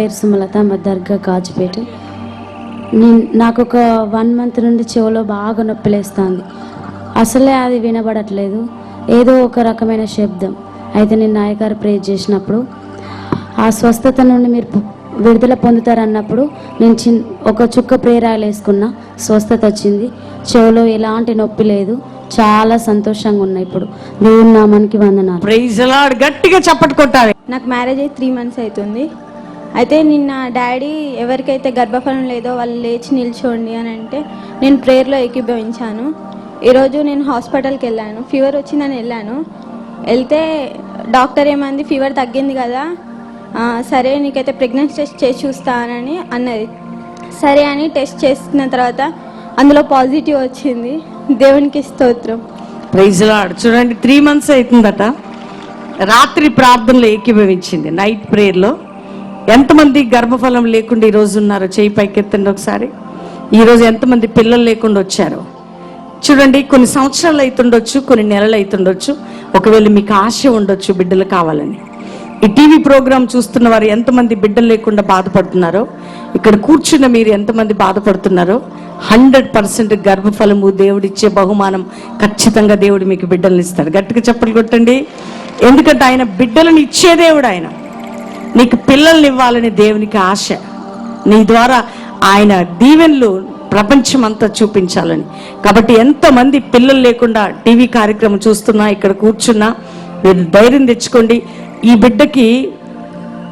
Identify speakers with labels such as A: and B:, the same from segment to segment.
A: పేరు సుమలత మా దర్గా కాజుపేట నేను నాకు ఒక వన్ మంత్ నుండి చెవిలో బాగా నొప్పి లేస్తుంది. అసలే అది వినబడట్లేదు. ఏదో ఒక రకమైన శబ్దం. అయితే నేను నాయగారు ప్రే చేసినప్పుడు ఆ స్వస్థత నుండి మీరు విడుదల పొందుతారన్నప్పుడు నేను చిన్ ఒక చుక్క ప్రేరాలు వేసుకున్నా స్వస్థత వచ్చింది. చెవిలో ఎలాంటి నొప్పి లేదు. చాలా సంతోషంగా ఉన్నాయి ఇప్పుడు. దేవుని నామానికి వందనాలు.
B: ప్రైజ్ గట్టిగా కొట్టాలి.
C: నాకు మ్యారేజ్ అయ్యి త్రీ మంత్స్ అవుతుంది. అయితే నిన్న డాడీ ఎవరికైతే గర్భఫలం లేదో వాళ్ళు లేచి నిల్చోండి అని అంటే నేను ప్రేయర్లో ఏకీభవించాను. ఈరోజు నేను హాస్పిటల్కి వెళ్ళాను. ఫీవర్ వచ్చిందని వెళ్ళాను. వెళ్తే డాక్టర్ ఏమంది ఫీవర్ తగ్గింది కదా. సరే నీకైతే ప్రెగ్నెన్సీ టెస్ట్ చేసి చూస్తానని అన్నది. సరే అని టెస్ట్ చేసిన తర్వాత అందులో పాజిటివ్ వచ్చింది. దేవునికి స్తోత్రం.
B: ప్రైజ్ లాడ్ చూడండి త్రీ మంత్స్ అవుతుందట రాత్రి ప్రార్థనలో ఏకీభవించింది. నైట్ ప్రేయర్లో. ఎంతమంది గర్భఫలం లేకుండా ఈరోజు ఉన్నారో చేయి పైకెత్తండి ఒకసారి. ఈరోజు ఎంతమంది పిల్లలు లేకుండా వచ్చారో. చూడండి కొన్ని సంవత్సరాలు అవుతుండొచ్చు కొన్ని నెలలు అవుతుండొచ్చు ఒకవేళ మీకు ఆశ ఉండొచ్చు బిడ్డలు కావాలని. ఈ టీవీ ప్రోగ్రాం చూస్తున్న వారు ఎంతమంది బిడ్డలు లేకుండా బాధపడుతున్నారో ఇక్కడ కూర్చున్న మీరు ఎంతమంది బాధపడుతున్నారో హండ్రెడ్ పర్సెంట్ గర్భఫలము దేవుడిచ్చే బహుమానం ఖచ్చితంగా దేవుడు మీకు బిడ్డలను ఇస్తాడు. గట్టిగా చెప్పలు కొట్టండి. ఎందుకంటే ఆయన బిడ్డలను ఇచ్చే దేవుడు ఆయన. నీకు పిల్లల్ని ఇవ్వాలని దేవునికి ఆశ. నీ ద్వారా ఆయన దీవెనలు ప్రపంచం అంతా చూపించాలని. కాబట్టి ఎంతమంది పిల్లలు లేకుండా టీవీ కార్యక్రమం చూస్తున్నా ఇక్కడ కూర్చున్నా మీరు ధైర్యం తెచ్చుకోండి. ఈ బిడ్డకి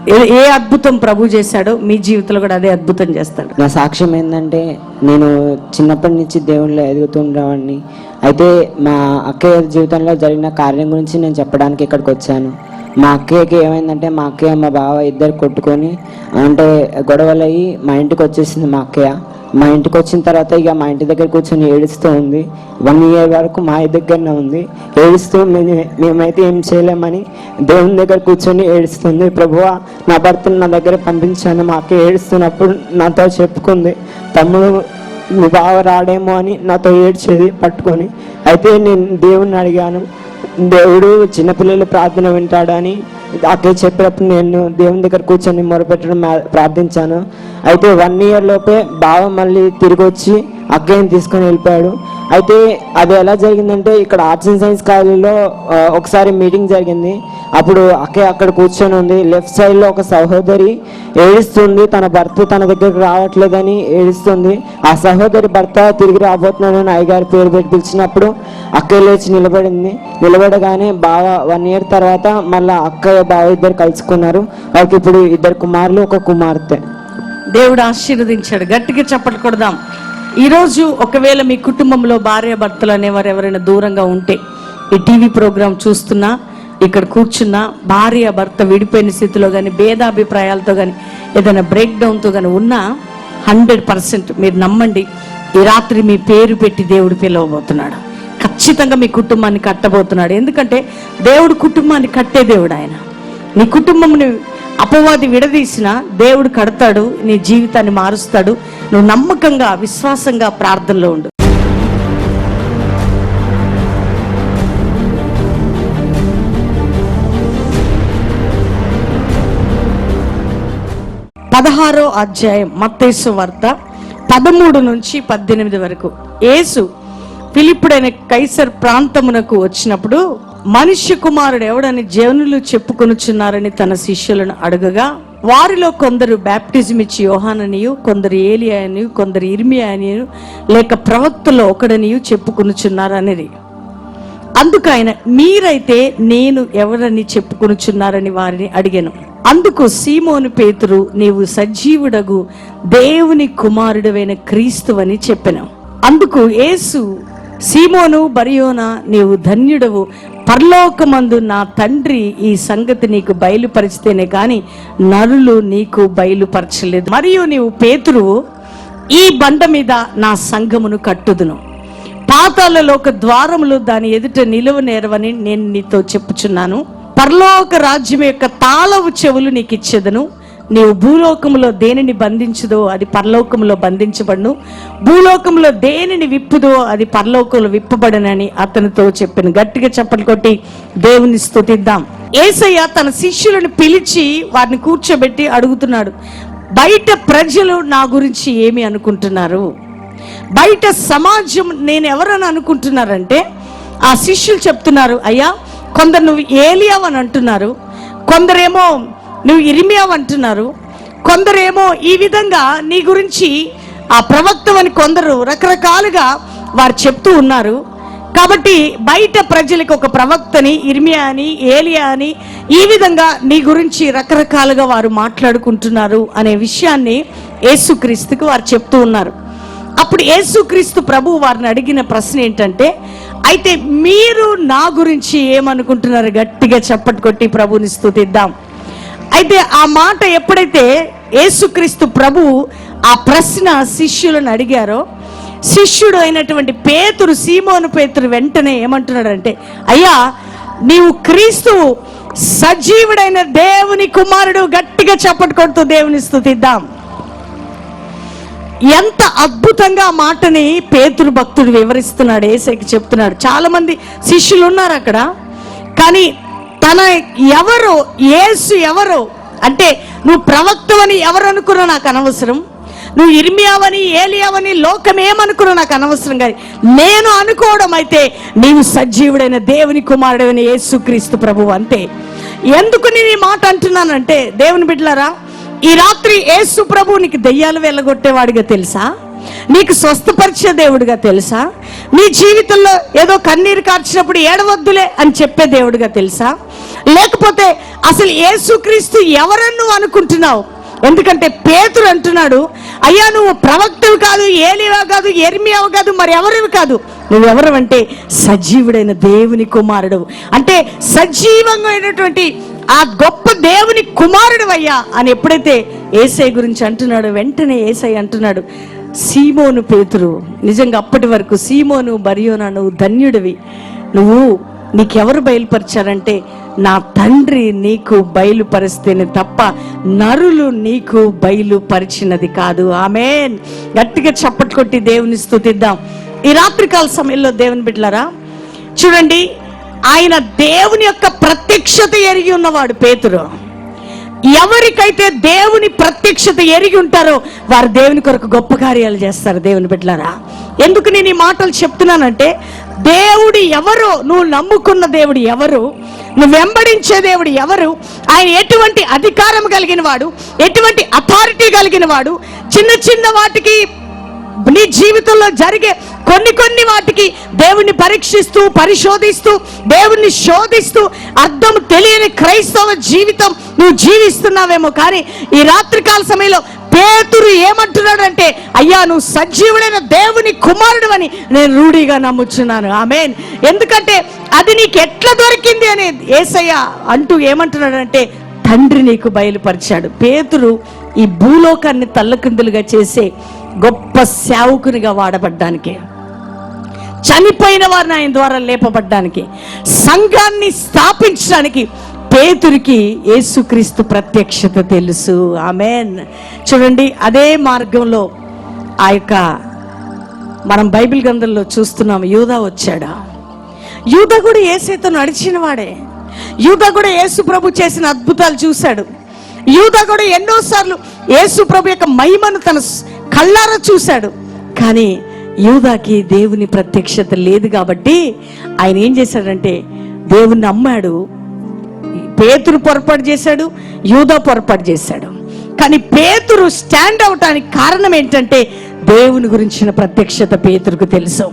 B: ఏ- ఏ అద్భుతం ప్రభు చేశాడో మీ జీవితంలో కూడా అదే అద్భుతం చేస్తాడు.
D: నా సాక్ష్యం ఏంటంటే నేను చిన్నప్పటి నుంచి దేవుళ్ళు ఎదుగుతుండేవాడిని అయితే మా అక్కయ్య జీవితంలో జరిగిన కార్యం గురించి నేను చెప్పడానికి ఇక్కడికి వచ్చాను. మా అక్కయ్యకి ఏమైందంటే మా అక్కయ్య మా బావ ఇద్దరు కొట్టుకొని అంటే గొడవలు అయ్యి మా ఇంటికి వచ్చేసింది మా అక్కయ్య. మా ఇంటికి వచ్చిన తర్వాత ఇక మా ఇంటి దగ్గర కూర్చొని ఏడుస్తూ ఉంది. వన్ ఇయర్ వరకు మా ఇంటి దగ్గరనే ఉంది. ఏడుస్తూ మేమైతే ఏం చేయలేమని దేవుని దగ్గర కూర్చొని ఏడుస్తుంది. ప్రభువా నా భర్తను నా దగ్గర పంపించాను. మా అక్క ఏడుస్తున్నప్పుడు నాతో చెప్పుకుంది. తమ్ముడు మీ బావ రాడేమో అని నాతో ఏడ్చేది పట్టుకొని. అయితే నేను దేవుణ్ణి అడిగాను. దేవుడు చిన్నపిల్లలు ప్రార్థన వింటాడని అక్కడ చెప్పినప్పుడు నేను దేవుని దగ్గర కూర్చొని మొరపెట్టడం ప్రార్థించాను. అయితే వన్ ఇయర్ లోపే బావ మళ్ళీ తిరిగి వచ్చి అక్కయ్యని తీసుకొని వెళ్ళిపోయాడు. అయితే అది ఎలా జరిగిందంటే ఇక్కడ ఆర్ట్స్ అండ్ సైన్స్ కాలేజీలో ఒకసారి మీటింగ్ జరిగింది. అప్పుడు అక్కే అక్కడ కూర్చొని ఉంది. లెఫ్ట్ సైడ్లో ఒక సహోదరి ఏడుస్తుంది. తన భర్త తన దగ్గరకు రావట్లేదని ఏడుస్తుంది. ఆ సహోదరి భర్త తిరిగి రాబోతున్నాడని అయ్యగారి పేరు పెట్టి పిలిచినప్పుడు అక్కే లేచి నిలబడింది. నిలబడగానే బావ వన్ ఇయర్ తర్వాత మళ్ళీ అక్కయ్య బావ ఇద్దరు కలుసుకున్నారు. వాళ్ళకి ఇప్పుడు ఇద్దరు కుమారులు ఒక కుమార్తె.
B: దేవుడు ఆశీర్వదించాడు. గట్టిగా చప్పట్లు కొడదాం. ఈరోజు ఒకవేళ మీ కుటుంబంలో భార్య భర్తలు అనేవారు ఎవరైనా దూరంగా ఉంటే ఈ టీవీ ప్రోగ్రాం చూస్తున్నా ఇక్కడ కూర్చున్నా భార్య భర్త విడిపోయిన స్థితిలో కానీ భేదాభిప్రాయాలతో కానీ ఏదైనా బ్రేక్ డౌన్తో కానీ ఉన్నా హండ్రెడ్ పర్సెంట్ మీరు నమ్మండి ఈ రాత్రి మీ పేరు పెట్టి దేవుడు పిలవబోతున్నాడు. ఖచ్చితంగా మీ కుటుంబాన్ని కట్టబోతున్నాడు. ఎందుకంటే దేవుడు కుటుంబాన్ని కట్టే దేవుడు ఆయన. నీ కుటుంబంని అపవాది విడదీసిన దేవుడు కడతాడు నీ జీవితాన్ని మారుస్తాడు. నువ్వు నమ్మకంగా విశ్వాసంగా ప్రార్థనలో ఉండు. పదహారో అధ్యాయం మత్తేసు వార్త పదమూడు నుంచి పద్దెనిమిది వరకు. యేసు పిలిప్పుడైన కైసర్ ప్రాంతమునకు వచ్చినప్పుడు మనుష్య కుమారుడు ఎవడని జనులు చెప్పుకొనుచున్నారని తన శిష్యులను అడగగా వారిలో కొందరు బ్యాప్టిజం ఇచ్చి యోహాననియు కొందరు ఏలియా కొందరు ఇర్మియా అని లేక ప్రవక్తలో ఒకడనియు చెప్పుకొనుచున్నారనేది అందుకు ఆయన మీరైతే నేను ఎవరని చెప్పుకొనుచున్నారని వారిని అడిగాను. అందుకు సీమోను పేతురు నీవు సజీవుడగు దేవుని కుమారుడవైన క్రీస్తువని చెప్పాను. అందుకు యేసు సీమోను బరియోన నీవు ధన్యుడవు. పరలోకమందు నా తండ్రి ఈ సంగతి నీకు బయలుపరిచితేనే కానీ నరులు నీకు బయలుపరచలేదు. మరియు నీవు పేతురు ఈ బండ మీద నా సంఘమును కట్టుదును. పాతాళలోక ద్వారములు దాని ఎదుట నిలువ నేరవని నేను నీతో చెప్పుచున్నాను. పరలోక రాజ్యం యొక్క తాళవు చెవులు నీకు ఇచ్చేదను నీవు భూలోకంలో దేనిని బంధించుదో అది పరలోకంలో బంధించబడును. భూలోకంలో దేనిని విప్పుదో అది పరలోకంలో విప్పబడనని అతనితో చెప్పాను. గట్టిగా చెప్పలు కొట్టి దేవుని స్థుతిద్దాం ఏసయ్య తన శిష్యులను పిలిచి వారిని కూర్చోబెట్టి అడుగుతున్నాడు బయట ప్రజలు నా గురించి ఏమి అనుకుంటున్నారు? బయట సమాజం నేను ఎవరని అనుకుంటున్నారంటే ఆ శిష్యులు చెప్తున్నారు అయ్యా కొందరు నువ్వు ఏలియావని అని అంటున్నారు. కొందరేమో నువ్వు ఇరిమియావ్ అంటున్నారు. కొందరేమో ఈ విధంగా నీ గురించి ఆ ప్రవక్తవని కొందరు రకరకాలుగా వారు చెప్తూ ఉన్నారు. కాబట్టి బయట ప్రజలకు ఒక ప్రవక్తని ఇర్మియా అని ఏలియా అని ఈ విధంగా నీ గురించి రకరకాలుగా వారు మాట్లాడుకుంటున్నారు అనే విషయాన్ని యేసుక్రీస్తుకు వారు చెప్తూ ఉన్నారు. అప్పుడు యేసుక్రీస్తు ప్రభు వారిని అడిగిన ప్రశ్న ఏంటంటే అయితే మీరు నా గురించి ఏమనుకుంటున్నారు? గట్టిగా చప్పటి కొట్టి ప్రభుని స్థుతిద్దాం అయితే ఆ మాట ఎప్పుడైతే యేసుక్రీస్తు ప్రభు ఆ ప్రశ్న శిష్యులను అడిగారో శిష్యుడు అయినటువంటి పేతురు సీమోను పేతురు వెంటనే ఏమంటున్నాడంటే అయ్యా నీవు క్రీస్తు సజీవుడైన దేవుని కుమారుడు గట్టిగా చప్పటి కొడుతూ దేవుని స్థుతిద్దాం ఎంత అద్భుతంగా ఆ మాటని పేతురు భక్తుడు వివరిస్తున్నాడు ఏసైకి చెప్తున్నాడు. చాలా మంది శిష్యులు ఉన్నారు అక్కడ కానీ తన ఎవరు ఏసు ఎవరు? అంటే నువ్వు ప్రవక్తవని ఎవరు అనుకున్నా నాకు అనవసరం. నువ్వు ఇర్మియావని ఏలియావని లోకం ఏమనుకున్నా నాకు అనవసరం కానీ నేను అనుకోవడం అయితే నీవు సజీవుడైన దేవుని కుమారుడైన యేసుక్రీస్తు ప్రభు అంతే. ఎందుకు నేను ఈ మాట అంటున్నానంటే దేవుని బిడ్డలారా ఈ రాత్రి యేసు ప్రభు నీకు దెయ్యాలు వెళ్ళగొట్టేవాడిగా తెలుసా? నీకు స్వస్థపరిచే దేవుడిగా తెలుసా? నీ జీవితంలో ఏదో కన్నీరు కార్చినప్పుడు ఏడవద్దులే అని చెప్పే దేవుడిగా తెలుసా? లేకపోతే అసలు ఏసుక్రీస్తు ఎవరన్ను నువ్వు అనుకుంటున్నావు? ఎందుకంటే పేతురు అంటున్నాడు అయ్యా నువ్వు ప్రవక్తవి కాదు ఏలివా కాదు ఎర్మియావు కాదు మరి ఎవరివి కాదు? నువ్వెవరు అంటే సజీవుడైన దేవుని కుమారుడు అంటే సజీవంగా అయినటువంటి ఆ గొప్ప దేవుని కుమారుడు అయ్యా అని ఎప్పుడైతే ఏసై గురించి అంటున్నాడు వెంటనే ఏసై అంటున్నాడు సీమోను పేతురు. నిజంగా అప్పటి వరకు సీమోను బరియోనా నువ్వు ధన్యుడివి. నువ్వు నీకెవరు బయలుపరిచారంటే నా తండ్రి నీకు బయలుపరిస్తేనే తప్ప నరులు నీకు బయలుపరిచినది కాదు. ఆమెన్. గట్టిగా చప్పట్లు కొట్టి దేవుని స్థుతిద్దాం ఈ రాత్రికాల సమయంలో దేవుని బిడ్డలరా చూడండి ఆయన దేవుని యొక్క ప్రత్యక్షత ఎరిగి ఉన్నవాడు పేతురు. ఎవరికైతే దేవుని ప్రత్యక్షత ఎరిగి ఉంటారో వారు దేవుని కొరకు గొప్ప కార్యాలు చేస్తారు దేవుని బిడ్డలారా. ఎందుకు నేను ఈ మాటలు చెప్తున్నానంటే దేవుడు ఎవరు నువ్వు నమ్ముకున్న దేవుడు ఎవరు నువ్వు వెంబడించే దేవుడు ఎవరు ఆయన ఎటువంటి అధికారం కలిగిన వాడు ఎటువంటి అథారిటీ కలిగిన వాడు చిన్న చిన్న వాటికి నీ జీవితంలో జరిగే కొన్ని కొన్ని వాటికి దేవుణ్ణి పరీక్షిస్తూ పరిశోధిస్తూ దేవుణ్ణి శోధిస్తూ అర్థం తెలియని క్రైస్తవ జీవితం నువ్వు జీవిస్తున్నావేమో. కానీ ఈ రాత్రికాల సమయంలో పేతురు ఏమంటున్నాడంటే అయ్యా నువ్వు సజీవుడైన దేవుని కుమారుడు అని నేను రూఢిగా నమ్ముచున్నాను. ఆమెన్. ఎందుకంటే అది నీకు ఎట్లా దొరికింది అని ఏసయ్య అంటూ ఏమంటున్నాడంటే తండ్రి నీకు బయలుపరిచాడు. పేతురు ఈ భూలోకాన్ని తల్లకిందులుగా చేసే గొప్ప సేవకునిగా వాడబడ్డానికి. చనిపోయిన వారిని ఆయన ద్వారా లేపబడ్డానికి సంఘాన్ని స్థాపించడానికి పేతురికి యేసుక్రీస్తు ప్రత్యక్షత తెలుసు. ఆమెన్. చూడండి అదే మార్గంలో ఆ యొక్క మనం బైబిల్ గ్రంథంలో చూస్తున్నాం యూదా వచ్చాడా? యూదా కూడా ఏసైతో నడిచిన వాడే. యూదా కూడా యేసు ప్రభు చేసిన అద్భుతాలు చూశాడు. యూదా కూడా ఎన్నోసార్లు యేసు ప్రభు యొక్క మహిమను తన కళ్ళార కళ్ళారా చూశాడు. కానీ యూదాకి దేవుని ప్రత్యక్షత లేదు కాబట్టి ఆయన ఏం చేశాడంటే దేవుణ్ణి నమ్మాడు. పేతురు పొరపాటు చేశాడు యూదా పొరపాటు చేశాడు. కానీ పేతురు స్టాండ్ అవటానికి కారణం ఏంటంటే దేవుని గురించిన ప్రత్యక్షత పేతురుకు తెలుసు.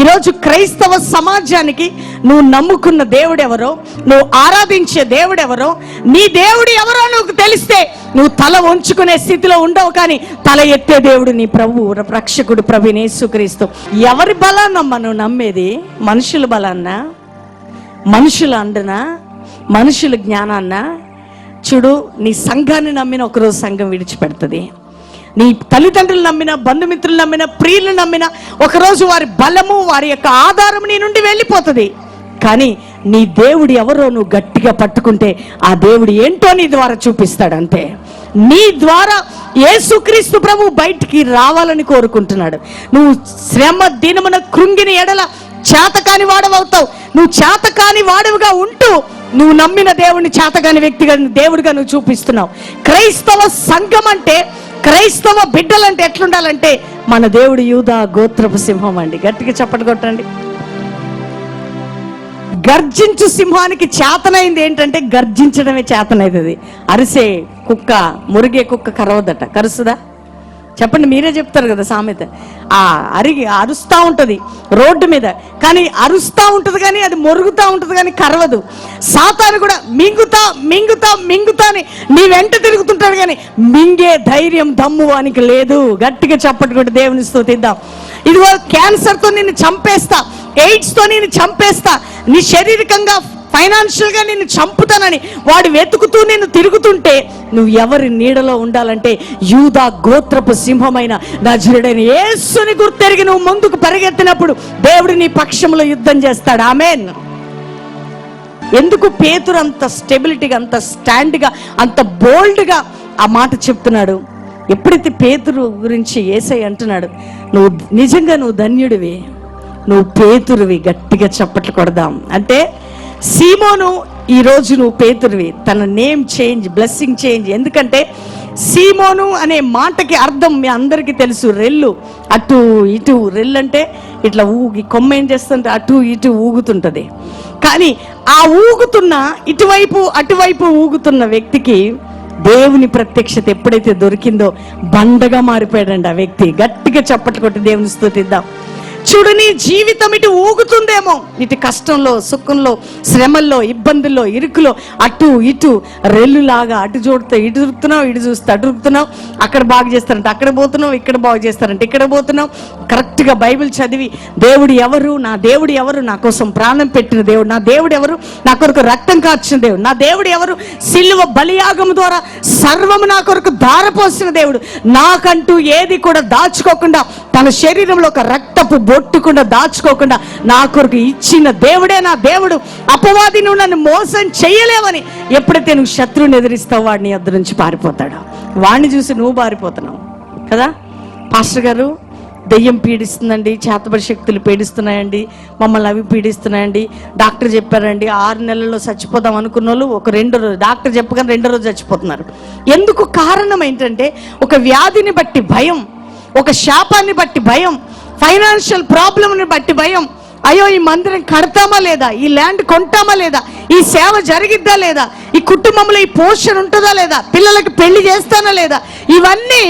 B: ఈరోజు క్రైస్తవ సమాజానికి నువ్వు నమ్ముకున్న దేవుడెవరో నువ్వు ఆరాధించే దేవుడెవరో నీ దేవుడు ఎవరో నువ్వు తెలిస్తే నువ్వు తల వంచుకునే స్థితిలో ఉండవు కానీ తల ఎత్తే దేవుడు నీ ప్రభు రక్షకుడు ప్రభు యేసుక్రీస్తు ఎవరి బలాన్నమ్మ నువ్వు నమ్మేది? మనుషుల బలాన్నా? మనుషుల అండనా? మనుషుల జ్ఞానాన్న? చూడు నీ సంఘాన్ని నమ్మిన ఒకరోజు సంఘం విడిచిపెడుతుంది. నీ తల్లిదండ్రులు నమ్మిన బంధుమిత్రులు నమ్మిన ప్రియులు నమ్మిన ఒకరోజు వారి బలము వారి యొక్క ఆధారం నీ నుండి వెళ్ళిపోతుంది. కానీ నీ దేవుడు ఎవరో నువ్వు గట్టిగా పట్టుకుంటే ఆ దేవుడు ఏంటో నీ ద్వారా చూపిస్తాడు అంతే నీ ద్వారా యేసుక్రీస్తు ప్రభు బయటికి రావాలని కోరుకుంటున్నాడు. నువ్వు శ్రమ దినమున కృంగిన ఎడల చేతకాని వాడవవుతావు. నువ్వు చేతకాని వాడవుగా ఉంటూ నువ్వు నమ్మిన దేవుడిని చేతగాని వ్యక్తిగా దేవుడిగా నువ్వు చూపిస్తున్నావు. క్రైస్తవ సంఘం అంటే క్రైస్తవ బిడ్డలంటే ఎట్లుండాలంటే మన దేవుడు యూదా గోత్రపు సింహం అండి. గట్టిగా చప్పటి కొట్టండి. గర్జించు సింహానికి చేతనైంది ఏంటంటే గర్జించడమే చేతనైతుంది. అరిసే కుక్క మురిగే కుక్క కరవదట. కరుస్తుందా? చెప్పండి మీరే చెప్తారు కదా సామెత. ఆ అరిగి అరుస్తూ ఉంటుంది రోడ్డు మీద. కానీ అరుస్తూ ఉంటుంది కానీ అది మొరుగుతూ ఉంటుంది కానీ కరవదు. సాతాను కూడా మింగుతా మింగుతా మింగుతా అని నీ వెంట తిరుగుతుంటాడు కానీ మింగే ధైర్యం దమ్ము వానికి లేదు. గట్టిగా చప్పటి దేవుని స్థుతిద్దాం ఇదిగో క్యాన్సర్తో నిన్ను చంపేస్తా ఎయిడ్స్తో నేను చంపేస్తా నీ శారీరకంగా ఫైనాన్షియల్గా నిన్ను చంపుతానని వాడు వెతుకుతూ నేను తిరుగుతుంటే నువ్వు ఎవరి నీడలో ఉండాలంటే యూదా గోత్రపు సింహమైన నజరుడైన యేసుని గుర్తెరిగి నువ్వు ముందుకు పరిగెత్తినప్పుడు దేవుడు నీ పక్షంలో యుద్ధం చేస్తాడు. ఆమెన్. ఎందుకు పేతురు అంత స్టెబిలిటీగా అంత స్టాండ్గా అంత బోల్డ్గా ఆ మాట చెప్తున్నాడు? ఎప్పుడైతే పేతురు గురించి ఏసై అంటున్నాడు నువ్వు నిజంగా నువ్వు ధన్యుడివి నువ్వు పేతురువి గట్టిగా చప్పట్లు కొడదాం. అంటే సీమోను ఈరోజు నువ్వు పేతురువి. తన నేమ్ చేంజ్ బ్లెస్సింగ్ చేంజ్. ఎందుకంటే సీమోను అనే మాటకి అర్థం మీ అందరికీ తెలుసు. రెల్లు అటు ఇటు. రెల్లు అంటే ఇట్లా ఊగి కొమ్మ ఏం చేస్తుంటే అటు ఇటు ఊగుతుంటుంది. కానీ ఆ ఊగుతున్న ఇటువైపు అటువైపు ఊగుతున్న వ్యక్తికి దేవుని ప్రత్యక్షత ఎప్పుడైతే దొరికిందో బండగా మారిపోయాడండి ఆ వ్యక్తి. గట్టిగా చప్పట్లు కొట్టి దేవుని స్థుతిద్దాం. చూడు నీ జీవితం ఇటు ఊగుతుందేమో. ఇటు కష్టంలో సుఖంలో శ్రమల్లో ఇబ్బందుల్లో ఇరుకులో అటు ఇటు రెల్లులాగా అటు చూడితే ఇటు దొరుకుతున్నావు ఇటు చూస్తే అటు దొరుకుతున్నావు అక్కడ బాగు చేస్తారంటే అక్కడ పోతున్నావు ఇక్కడ బాగు చేస్తారంటే ఇక్కడ పోతున్నావు. కరెక్ట్గా బైబిల్ చదివి దేవుడు ఎవరు నా దేవుడు ఎవరు నా కోసం ప్రాణం పెట్టిన దేవుడు నా దేవుడు ఎవరు నా కొరకు రక్తం కార్చిన దేవుడు నా దేవుడు ఎవరు సిల్వ బలియాగం ద్వారా సర్వము నా కొరకు దారపోసిన దేవుడు. నాకంటూ ఏది కూడా దాచుకోకుండా తన శరీరంలో ఒక రక్తపు బొట్టుకుండా దాచుకోకుండా నా కొరకు ఇచ్చిన దేవుడే నా దేవుడు. అపవాది నువ్వు నన్ను మోసం చేయలేవని ఎప్పుడైతే నువ్వు శత్రువుని ఎదిరిస్తావు వాడిని అద్దరు నుంచి పారిపోతాడు. వాడిని చూసి నువ్వు పారిపోతున్నావు కదా? పాస్టర్ గారు దెయ్యం పీడిస్తుందండి చేతబడి శక్తులు పీడిస్తున్నాయండి మమ్మల్ని అవి పీడిస్తున్నాయండి. డాక్టర్ చెప్పారండి ఆరు నెలల్లో చచ్చిపోదాం అనుకున్న వాళ్ళు ఒక రెండు రోజు డాక్టర్ చెప్పగానే రెండో రోజు చచ్చిపోతున్నారు. ఎందుకు కారణం ఏంటంటే ఒక వ్యాధిని బట్టి భయం ఒక శాపాన్ని బట్టి భయం ఫైనాన్షియల్ ప్రాబ్లంని బట్టి భయం. అయ్యో ఈ మందిరం కడతామా లేదా? ఈ ల్యాండ్ కొంటామా లేదా? ఈ సేవ జరిగిద్దా లేదా? ఈ కుటుంబంలో ఈ పోషణ ఉంటుందా లేదా? పిల్లలకి పెళ్ళి చేస్తానా లేదా? ఇవన్నీ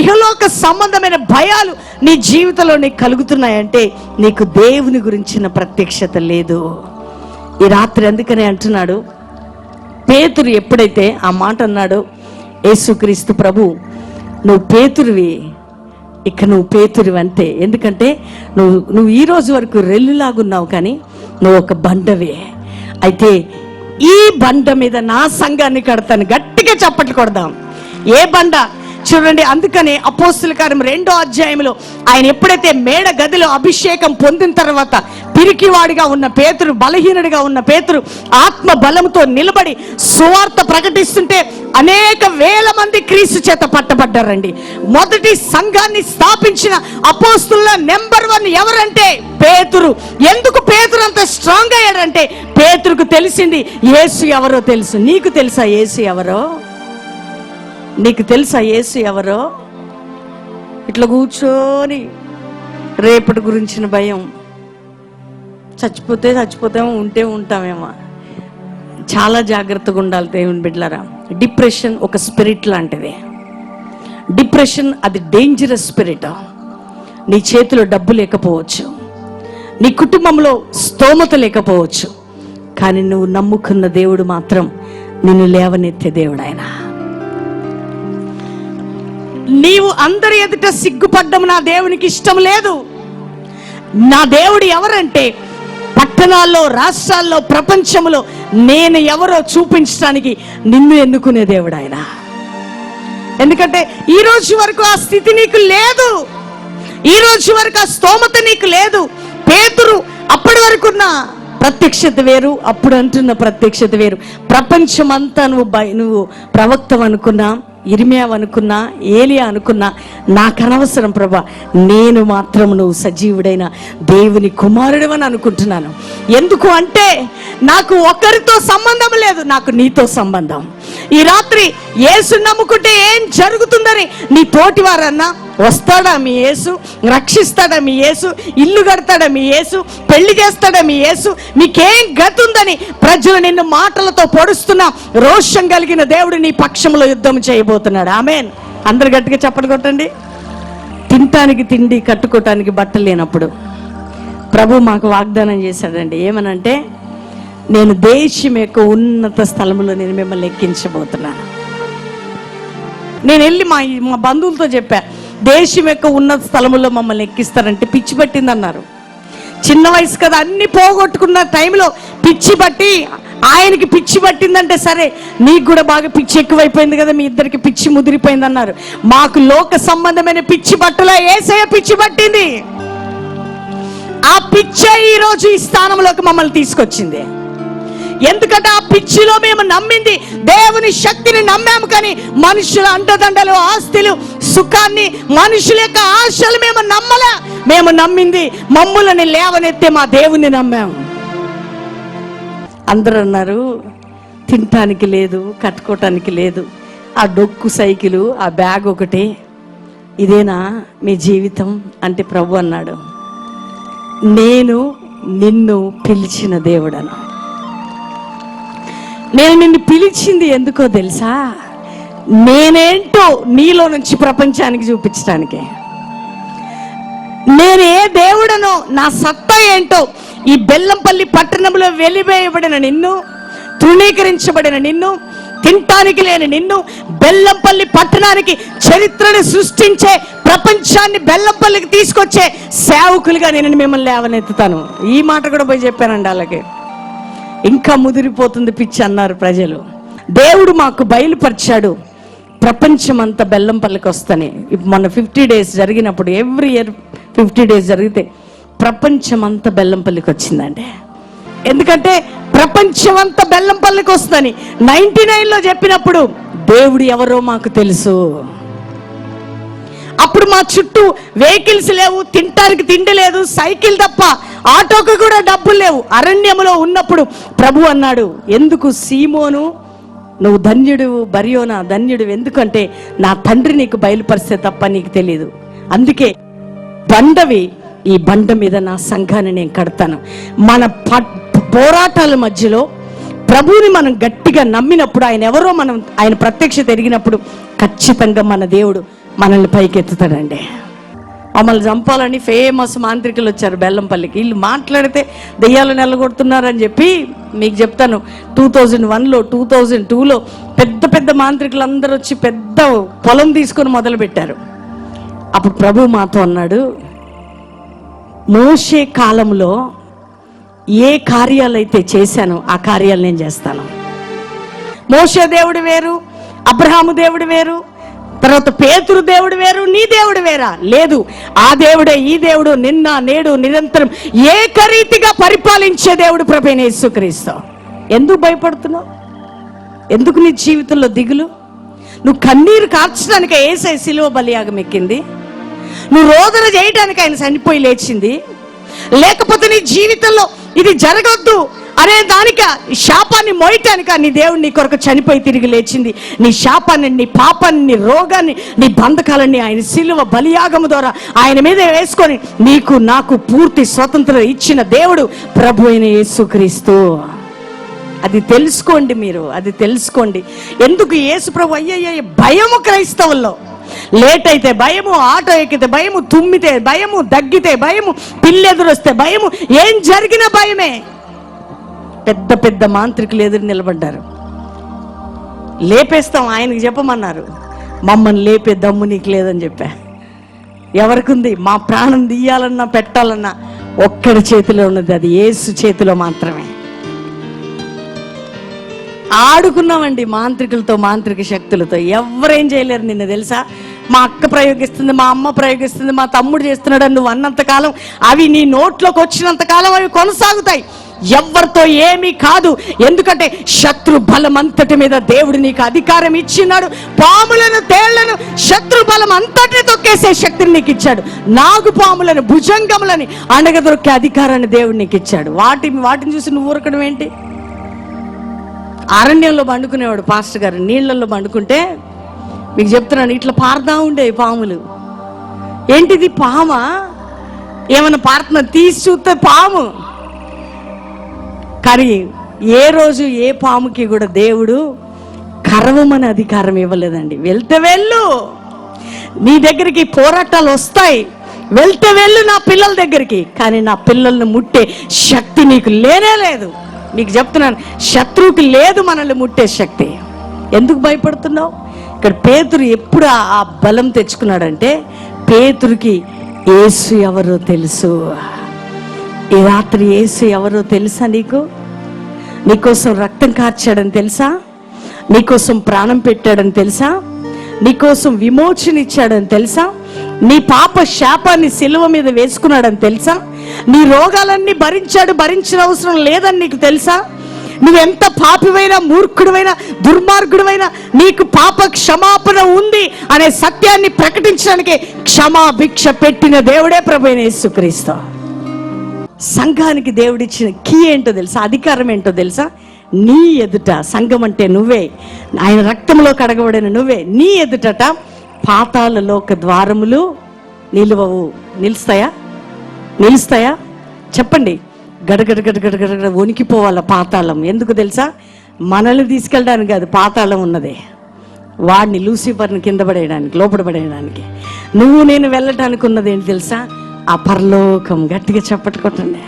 B: ఇహలోక సంబంధమైన భయాలు నీ జీవితంలో నీకు కలుగుతున్నాయంటే నీకు దేవుని గురించిన ప్రత్యక్షత లేదు. ఈ రాత్రి అందుకనే అంటున్నాడు పేతురు ఎప్పుడైతే ఆ మాట అన్నాడో యేసుక్రీస్తు ప్రభు నువ్వు పేతురువి ఇక నువ్వు పేతురు అంతే ఎందుకంటే నువ్వు నువ్వు ఈ రోజు వరకు రెల్లులాగున్నావు కానీ నువ్వు ఒక బండవే. అయితే ఈ బండ మీద నా సంఘాన్ని కడతాను. గట్టిగా చప్పట్లు కొడదాం. ఏ బండ? చూడండి అందుకనే అపోస్తుల కార్యం రెండో అధ్యాయంలో ఆయన ఎప్పుడైతే మేడ గదిలో అభిషేకం పొందిన తర్వాత పిరికివాడిగా ఉన్న పేతురు బలహీనుడిగా ఉన్న పేతురు ఆత్మ బలంతో నిలబడి సువార్త ప్రకటిస్తుంటే అనేక వేల మంది క్రీస్తు చేత పట్టబడ్డారండి. మొదటి సంఘాన్ని స్థాపించిన అపోస్తుల్లో నెంబర్ వన్ ఎవరంటే పేతురు. ఎందుకు పేతురు అంత స్ట్రాంగ్ అయ్యాడంటే పేతురుకు తెలిసింది ఏసు ఎవరో తెలుసు. నీకు తెలుసా ఏసు ఎవరో? నీకు తెలుసా యేసు ఎవరో? ఇట్లా కూర్చొని రేపటి గురించిన భయం. చచ్చిపోతే చచ్చిపోతామో ఉంటే ఉంటామేమో. చాలా జాగ్రత్తగా ఉండాలి దేవుని బిడ్డలరా. డిప్రెషన్ ఒక స్పిరిట్ లాంటిది. డిప్రెషన్ అది డేంజరస్ స్పిరిట్ నీ చేతిలో డబ్బు లేకపోవచ్చు. నీ కుటుంబంలో స్తోమత లేకపోవచ్చు. కానీ నువ్వు నమ్ముకున్న దేవుడు మాత్రం నిన్ను లేవనెత్తే దేవుడు ఆయన. నీవు అందరి ఎదుట సిగ్గుపడ్డం నా దేవునికి ఇష్టం లేదు. నా దేవుడు ఎవరంటే పట్టణాల్లో రాష్ట్రాల్లో ప్రపంచంలో నేను ఎవరో చూపించడానికి నిన్ను ఎన్నుకునే దేవుడు ఆయన. ఎందుకంటే ఈ రోజు వరకు ఆ స్థితి నీకు లేదు. ఈ రోజు వరకు ఆ స్తోమత నీకు లేదు. పేతురు అప్పటి వరకున్న ప్రత్యక్షత వేరు అప్పుడు అంటున్న ప్రత్యక్షత వేరు. ప్రపంచమంతా నువ్వు నువ్వు ప్రవక్తం అనుకున్నా. ఇరిమియా అనుకున్నా ఏలియా అనుకున్నా నాకు అనవసరం ప్రభా. నేను మాత్రం నువ్వు సజీవుడైన దేవుని కుమారుడు అని అనుకుంటున్నాను. ఎందుకు అంటే నాకు ఒకరితో సంబంధం లేదు నాకు నీతో సంబంధం. ఈ రాత్రి ఏసు నమ్ముకుంటే ఏం జరుగుతుందని? నీ తోటి వారన్నా వస్తాడా మీ యేసు? రక్షిస్తాడా మీ యేసు? ఇల్లు కడతాడా మీ యేసు? పెళ్ళి చేస్తాడా మీ యేసు? మీకేం గతుందని ఉందని ప్రజలు నిన్ను మాటలతో పొడుస్తున్నా రోషం కలిగిన దేవుడు నీ పక్షంలో యుద్ధం చేయబోతున్నాడు. ఆమెన్. అందరు గట్టిగా చప్పట్లు కొట్టండి. తినటానికి తిండి కట్టుకోవటానికి బట్టలు లేనప్పుడు. ప్రభు మాకు వాగ్దానం చేశాడండి. ఏమనంటే నేను దేశం యొక్క ఉన్నత స్థలంలో నేను మిమ్మల్ని ఎక్కించబోతున్నాను. నేను వెళ్ళి మా మా బంధువులతో చెప్పా దేశం యొక్క ఉన్నత స్థలములో మమ్మల్ని ఎక్కిస్తారంటే పిచ్చి పట్టిందన్నారు. చిన్న వయసు కదా అన్ని పోగొట్టుకున్న టైంలో పిచ్చి పట్టి ఆయనకి పిచ్చి పట్టిందంటే సరే నీకు కూడా బాగా పిచ్చి ఎక్కువైపోయింది కదా మీ ఇద్దరికి పిచ్చి ముదిరిపోయింది అన్నారు మాకు లోక సంబంధమైన పిచ్చి పట్టులో ఏసయ పిచ్చి పట్టింది. ఆ పిచ్చే ఈరోజు ఈ స్థానంలోకి మమ్మల్ని తీసుకొచ్చింది. ఎందుకంటే ఆ పిచ్చిలో మేము నమ్మింది దేవుని శక్తిని నమ్మాము కానీ మనుషుల అండదండలు ఆస్తులు సుఖాన్ని మనుషుల యొక్క ఆశలు మేము నమ్మలే. మేము నమ్మింది మమ్ములని లేవనెత్తే మా దేవుని నమ్మాము. అందరూ అన్నారు తినటానికి లేదు కట్టుకోవటానికి లేదు. ఆ డొక్కు సైకిలు ఆ బ్యాగ్ ఒకటి. ఇదేనా మీ జీవితం? అంటే ప్రభు అన్నాడు నేను నిన్ను పిలిచిన దేవుడను. నేను నిన్ను పిలిచింది ఎందుకో తెలుసా? నేనేంటో నీలో నుంచి ప్రపంచానికి చూపించడానికి నేను ఏ దేవుడనో నా సత్తా ఏంటో ఈ బెల్లంపల్లి పట్టణంలో వెలివేయబడిన నిన్ను తృణీకరించబడిన నిన్ను తింటానికి లేని నిన్ను బెల్లంపల్లి పట్టణానికి చరిత్రను సృష్టించే ప్రపంచాన్ని బెల్లంపల్లికి తీసుకొచ్చే సేవకులుగా నేను మిమ్మల్ని లేవనెత్తుతాను. ఈ మాట కూడా పోయి చెప్పానండి అలాగే ఇంకా ముదిరిపోతుంది పిచ్చి అన్నారు ప్రజలు. దేవుడు మాకు బయలుపరిచాడు. ప్రపంచం అంతా బెల్లంపల్లికి వస్తానే. ఇప్పుడు మొన్న ఫిఫ్టీ డేస్ జరిగినప్పుడు ఎవ్రీ ఇయర్ ఫిఫ్టీ డేస్ జరిగితే ప్రపంచం అంతా బెల్లంపల్లికి వచ్చిందండి. ఎందుకంటే ప్రపంచం అంతా బెల్లంపల్లికి వస్తుందని నైన్టీ నైన్లో చెప్పినప్పుడు దేవుడు ఎవరో మాకు తెలుసు. అప్పుడు మా చుట్టూ వెహికల్స్ లేవు తింటానికి తిండి లేదు సైకిల్ తప్ప ఆటోకి కూడా డబ్బులు లేవు. అరణ్యములో ఉన్నప్పుడు ప్రభు అన్నాడు ఎందుకు సీమోను? నువ్వు ధన్యుడు బరియోనా ధన్యుడు ఎందుకంటే నా తండ్రి నీకు బయలుపరిస్తే తప్ప నీకు తెలియదు అందుకే బండవి ఈ బండ మీద నా సంఘాన్ని నేను కడతాను. మన ప- పోరాటాల మధ్యలో ప్రభువుని మనం గట్టిగా నమ్మినప్పుడు ఆయన ఎవరో మనం ఆయన ప్రత్యక్ష తిరిగినప్పుడు ఖచ్చితంగా మన దేవుడు మనల్ని పైకెత్తుతాడండి. మమ్మల్ని చంపాలని ఫేమస్ మాంత్రికులు వచ్చారు బెల్లంపల్లికి. వీళ్ళు మాట్లాడితే దెయ్యాలు నెలగొడుతున్నారని చెప్పి మీకు చెప్తాను. టూ థౌజండ్ వన్లో టూ థౌజండ్ టూలో పెద్ద పెద్ద మాంత్రికులు అందరూ వచ్చి పెద్ద పొలం తీసుకొని మొదలుపెట్టారు. అప్పుడు ప్రభు మాతో అన్నాడు మోషే కాలంలో ఏ కార్యాలు అయితే చేశానో ఆ కార్యాలు నేను చేస్తాను. మోషే దేవుడు వేరు అబ్రహాము దేవుడు వేరు తర్వాత పేతురు దేవుడు వేరు నీ దేవుడు వేరా? లేదు. ఆ దేవుడే ఈ దేవుడు నిన్న నేడు నిరంతరం ఏకరీతిగా పరిపాలించే దేవుడు ప్రభైన యేసుక్రీస్తు. ఎందుకు భయపడుతున్నావు? ఎందుకు నీ జీవితంలో దిగులు? నువ్వు కన్నీరు కార్చడానికి ఏసై సిలువ బలియాగం ఎక్కింది. నువ్వు రోదన చేయడానికి ఆయన చనిపోయి లేచింది. లేకపోతే నీ జీవితంలో ఇది జరగొద్దు. అరే దానిక శాపాన్ని మోయటానిక నీ దేవుడు నీ కొరకు చనిపోయి తిరిగి లేచింది. నీ శాపాన్ని నీ పాపాన్ని నీ రోగాన్ని నీ బంధకాలన్నీ ఆయన సిలువ బలియాగము ద్వారా ఆయన మీద వేసుకొని నీకు నాకు పూర్తి స్వతంత్రం ఇచ్చిన దేవుడు ప్రభు అయిన యేసుక్రీస్తు. అది తెలుసుకోండి మీరు అది తెలుసుకోండి. ఎందుకు యేసు ప్రభు అయ్యయ్య భయము క్రైస్తవుల్లో. లేట్ అయితే భయము ఆటో ఎక్కితే భయము తుమ్మితే భయము దగ్గితే భయము పిల్లెదురొస్తే భయము ఏం జరిగినా భయమే. పెద్ద పెద్ద మాంత్రికులు ఎదురు నిలబడ్డారు. లేపేస్తాం ఆయనకి చెప్పమన్నారు. మమ్మల్ని లేపే దమ్ము నీకు లేదని చెప్పా. ఎవరికుంది? మా ప్రాణం తీయాలన్నా పెట్టాలన్నా ఒక్కడి చేతిలో ఉన్నది అది. ఏసు చేతిలో మాత్రమే. ఆడుకున్నామండి మాంత్రికులతో మాంత్రిక శక్తులతో. ఎవరేం చేయలేరు నిన్న తెలుసా? మా అక్క ప్రయోగిస్తుంది మా అమ్మ ప్రయోగిస్తుంది మా తమ్ముడు చేస్తున్నాడు అని నువ్వు అన్నంత కాలం అవి నీ నోట్లోకి వచ్చినంత కాలం అవి కొనసాగుతాయి. ఎవరితో ఏమీ కాదు. ఎందుకంటే శత్రు బలం అంతటి మీద దేవుడు నీకు అధికారం ఇచ్చినాడు. పాములను తేళ్ళను శత్రు బలం అంతటి తొక్కేసే శక్తిని నీకు ఇచ్చాడు. నాగు పాములను భుజంగములని అణగదొక్కే అధికారాన్ని దేవుడు నీకు ఇచ్చాడు. వాటి వాటిని చూసి నువ్వు ఊరకడం ఏంటి? అరణ్యంలో పండుకునేవాడు పాస్టర్ గారు. నీళ్ళల్లో పండుకుంటే మీకు చెప్తున్నాను ఇట్లా పారుతా ఉండే పాములు. ఏంటిది పామా? ఏమైనా పారుతున్నా? తీసి చూస్తే పాము. కానీ ఏ రోజు ఏ పాముకి కూడా దేవుడు కరవమని అధికారం ఇవ్వలేదండి. వెళ్తే వెళ్ళు. నీ దగ్గరికి పోరాటాలు వస్తాయి. వెళ్తే వెళ్ళు నా పిల్లల దగ్గరికి. కానీ నా పిల్లల్ని ముట్టే శక్తి నీకు లేనే లేదు. నీకు చెప్తున్నాను శత్రువుకి లేదు మనల్ని ముట్టే శక్తి. ఎందుకు భయపడుతున్నావు? ఇక్కడ పేతురు ఎప్పుడు ఆ- బలం తెచ్చుకున్నాడంటే పేతురికి ఏసు ఎవరో తెలుసు. ఈ రాత్రి ఏసు ఎవరో తెలుసా నీకు? నీకోసం రక్తం కార్చాడని తెలుసా? నీకోసం ప్రాణం పెట్టాడని తెలుసా? నీకోసం విమోచన ఇచ్చాడని తెలుసా? నీ పాప శాపాన్ని సిలువ మీద వేసుకున్నాడని తెలుసా? నీ రోగాలన్నీ భరించాడు భరించిన అవసరం లేదని నీకు తెలుసా? నువ్వెంత పాపివైనా మూర్ఖుడివైనా దుర్మార్గుడివైనా నీకు పాప క్షమాపణ ఉంది అనే సత్యాన్ని ప్రకటించడానికి క్షమాభిక్ష పెట్టిన దేవుడే ప్రభు యేసుక్రీస్తు. సంఘానికి దేవుడిచ్చిన కీ ఏంటో తెలుసా? అధికారం ఏంటో తెలుసా? నీ ఎదుట సంఘం అంటే నువ్వే. ఆయన రక్తంలో కడగబడిన నువ్వే. నీ ఎదుటట పాతాలలోక ద్వారములు నిలువవు. నిలుస్తాయా? నిలుస్తాయా? చెప్పండి. గడగడ గడగడ గడగడ వణికిపోవాల పాతాళం. ఎందుకు తెలుసా? మనల్ని తీసుకెళ్ళడానికి కాదు పాతాళం ఉన్నదే. వాడిని లూసిఫర్ని కింద పడేయడానికి లోపల పడేయడానికి. నువ్వు నేను వెళ్ళటానికి ఉన్నది ఏంటి తెలుసా? ఆ పరలోకం గట్టిగా చెప్పట్టుకోటండి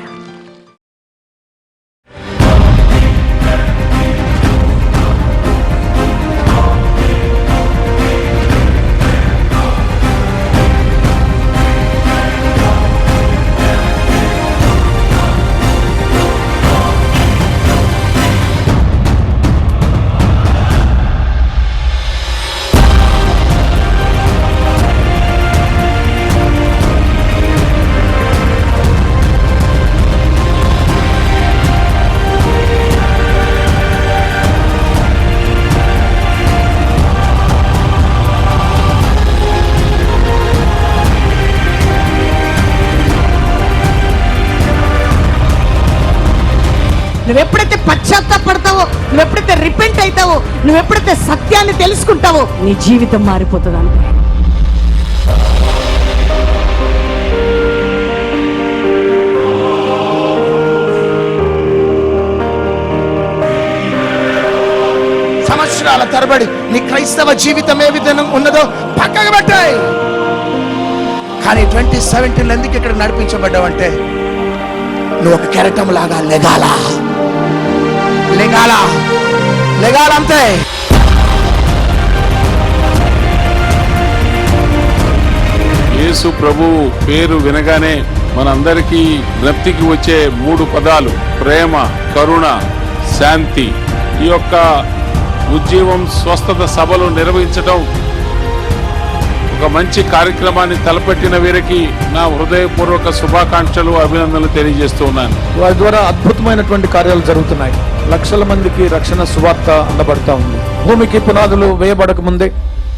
B: పశ్చాత్తాపడతావో నువ్వు ఎప్పుడైతే రిపెంట్ అవుతావో నువ్వు ఎప్పుడైతే సత్యాన్ని తెలుసుకుంటావో నీ జీవితం మారిపోతుంది అంతే.
E: సంవత్సరాల తరబడి నీ క్రైస్తవ జీవితం ఏ విధంగా ఉన్నదో పక్కకు పెట్టాయి. కానీ ట్వంటీ సెవెంటీన్ ఎందుకు ఇక్కడ నడిపించబడ్డావంటే నువ్వు ఒక కెరటం లాగా లెగాలా? లెగాల లెగాలంతే
F: యేసు ప్రభువు పేరు వినగానే మనందరికీ జ్ఞప్తికి వచ్చే మూడు పదాలు. ప్రేమ కరుణ శాంతి. ఈ యొక్క ఉజ్జీవం స్వస్థత సభలు నిర్వహించడం ఒక మంచి కార్యక్రమాన్ని తలపెట్టిన వీరికి నా హృదయపూర్వక శుభాకాంక్షలు అభినందనలు తెలియజేస్తూ ఉన్నాను.
G: వారి ద్వారా అద్భుతమైనటువంటి కార్యాలు జరుగుతున్నాయి. లక్షల మందికి రక్షణ సువార్త అందబడతా ఉంది. భూమికి పునాదులు వేయబడక ముందే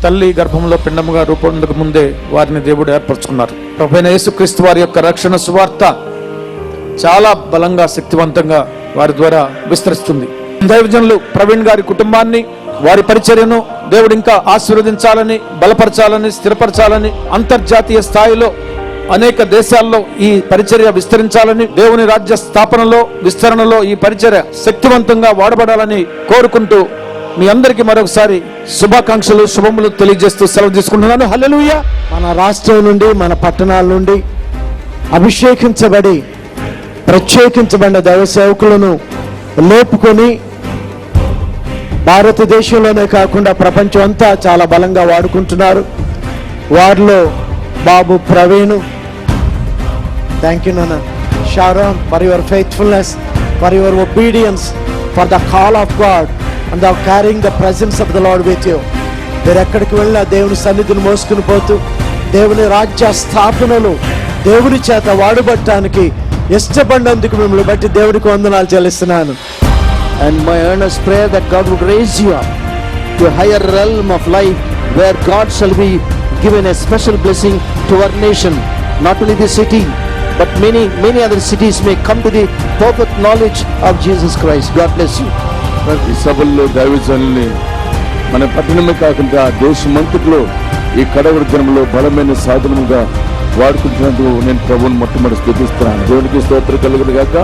G: తల్లి గర్భంలో పిండముగా రూపొందక ముందే వారిని దేవుడు ఏర్పరచుకున్నారు. ప్రభుైన యేసుక్రీస్తు వారి యొక్క రక్షణ సువార్త చాలా బలంగా శక్తివంతంగా వారి ద్వారా విస్తరిస్తుంది. దైవజనులు ప్రవీణ్ గారి కుటుంబాన్ని వారి పరిచర్యను దేవుడు ఇంకా ఆశీర్వదించాలని బలపరచాలని స్థిరపరచాలని అంతర్జాతీయ స్థాయిలో అనేక దేశాల్లో ఈ పరిచర్య విస్తరించాలని దేవుని రాజ్య స్థాపనలో విస్తరణలో ఈ పరిచర్య శక్తివంతంగా వాడబడాలని కోరుకుంటూ మీ అందరికీ మరొకసారి శుభాకాంక్షలు శుభములు తెలియజేస్తూ సెలవు తీసుకుంటున్నాను. హలలుయ
H: మన రాష్ట్రం నుండి మన పట్టణాల నుండి అభిషేకించబడి ప్రత్యేకించబడిన దైవ సేవకులను లేపుకొని భారతదేశంలోనే కాకుండా ప్రపంచం అంతా చాలా బలంగా వాడుకుంటున్నారు. వారిలో బాబు ప్రవీణ్ థ్యాంక్ యూ నాన్న Sharon for your faithfulness for your obedience for the call of God and the carrying the presence of the Lord with you మీరు ఎక్కడికి వెళ్ళినా దేవుని సన్నిధిని మోసుకుని పోతూ దేవుని రాజ్య స్థాపనలు దేవుని చేత వాడబట్టడానికి ఇష్టపడినందుకు మిమ్మల్ని బట్టి దేవుడికి వందనాలు చెల్లిస్తున్నాను
I: and my earnest prayer that God would raise you up to a higher realm of life where God shall be given a special blessing to our nation. Not only but many, many other cities may come to the perfect knowledge of Jesus Christ. God bless you.
F: ప్రతి సభల్లో దైవజనుల్ని మన పట్టణమే కాకుండా దేశమంతట్లో ఈ కడవరి దినంలో బలమైన సాధనముగా వాడుకుంటున్నందుకు నేను ప్రభువుని మొట్టమొదటి స్థుతిస్తున్నాను దేవునికి స్తోత్రం కలుగును గాక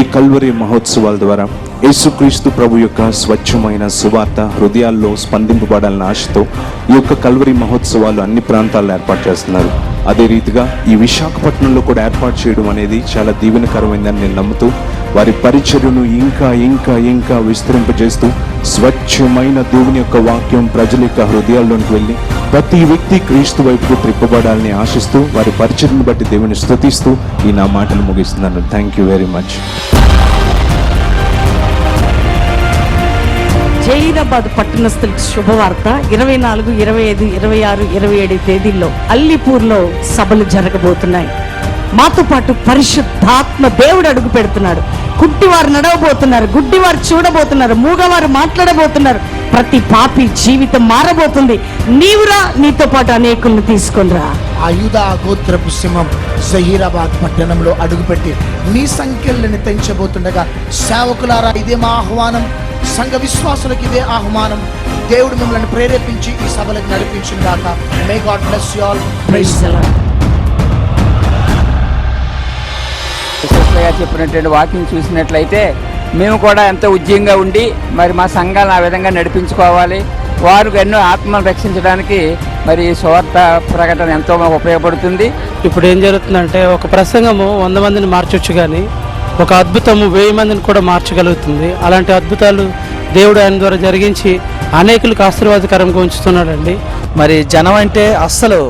J: ఈ కల్వరి మహోత్సవాల ద్వారా యేసుక్రీస్తు ప్రభు యొక్క స్వచ్ఛమైన సువార్త హృదయాల్లో స్పందింపబడాలన్న ఆశతో ఈ యొక్క కల్వరి మహోత్సవాలు అన్ని ప్రాంతాల్లో ఏర్పాటు చేస్తున్నారు అదే రీతిగా ఈ విశాఖపట్నంలో కూడా ఏర్పాటు చేయడం అనేది చాలా దీవెనకరమైందని నేను నమ్ముతూ వారి పరిచర్యను ఇంకా ఇంకా ఇంకా విస్తరింపజేస్తూ స్వచ్ఛమైన దేవుని యొక్క వాక్యం ప్రజల యొక్క హృదయాల్లోనికి వెళ్ళి ప్రతి వ్యక్తి క్రీస్తు వైపుకు త్రిప్పబడాలని ఆశిస్తూ వారి పరిచర్ను బట్టి దేవుని స్థుతిస్తూ ఈ నా మాటలు ముగిస్తున్నాను. Thank you very much
B: Zaheerabad పట్టణస్థులకు శుభవార్త. ఇరవై నాలుగు ఇరవై ఐదు ఇరవై ఆరు ఇరవై ఏడు తేదీల్లో అల్లిపూర్లో సభలు జరగబోతున్నాయి. మాతో పాటు పరిశుద్ధాత్మ దేవుడు అడుగు పెడుతున్నాడు. కుట్టివారు నడవబోతున్నారు గుడ్డివారు చూడబోతున్నారు మూగవారు మాట్లాడబోతున్నారు. ప్రతి పాపి జీవితం మారబోతుంది. నీవురా నీతో పాటు అనేకుల్ని తీసుకొనిరా
E: ఆయుధ గోత్రపు సింహం జహీరాబాద్ పట్టణంలో అడుగుపెట్టి మీ సంఖ్యలను తెంచబోతుండగా సేవకులారా ఇదే మా ఆహ్వానం. సంఘ విశ్వాసులకు ఇదే ఆహ్వానం. దేవుడు మిమ్మల్ని ప్రేరేపించి ఈ సభలకు నడిపించిన దాకా may God bless you all praise
K: గారు చెప్పినటువంటి వాక్యం చూసినట్లయితే మేము కూడా ఎంతో ఉద్యమంగా ఉండి మరి మా సంఘాలను ఆ విధంగా నడిపించుకోవాలి. వారు ఎన్నో ఆత్మను రక్షించడానికి మరి స్వార్థ ప్రకటన ఎంతో మాకు ఉపయోగపడుతుంది.
L: ఇప్పుడు ఏం జరుగుతుందంటే ఒక ప్రసంగము వంద మందిని మార్చొచ్చు కానీ ఒక అద్భుతము వెయ్యి మందిని కూడా మార్చగలుగుతుంది. అలాంటి అద్భుతాలు దేవుడు ఆయన ద్వారా జరిగించి అనేకులకు ఆశీర్వాదకరంగా ఉంచుతున్నాడండి.
M: మరి జనం అంటే అస్సలు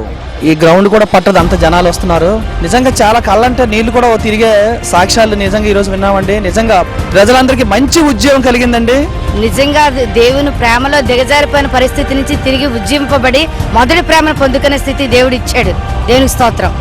M: ఈ గ్రౌండ్ కూడా పట్టదు అంత జనాలు వస్తున్నారు. నిజంగా చాలా కళ్ళంటే నీళ్ళు కూడా తిరిగే సాక్ష్యాలు నిజంగా ఈరోజు విన్నామండి. నిజంగా ప్రజలందరికీ మంచి ఉద్యోగం కలిగిందండి.
A: నిజంగా దేవుని ప్రేమలో దిగజారిపోయిన పరిస్థితి నుంచి తిరిగి ఉజ్జింపబడి మొదటి ప్రేమను పొందుకునే స్థితి దేవుడు ఇచ్చాడు దేవునికి స్తోత్రం.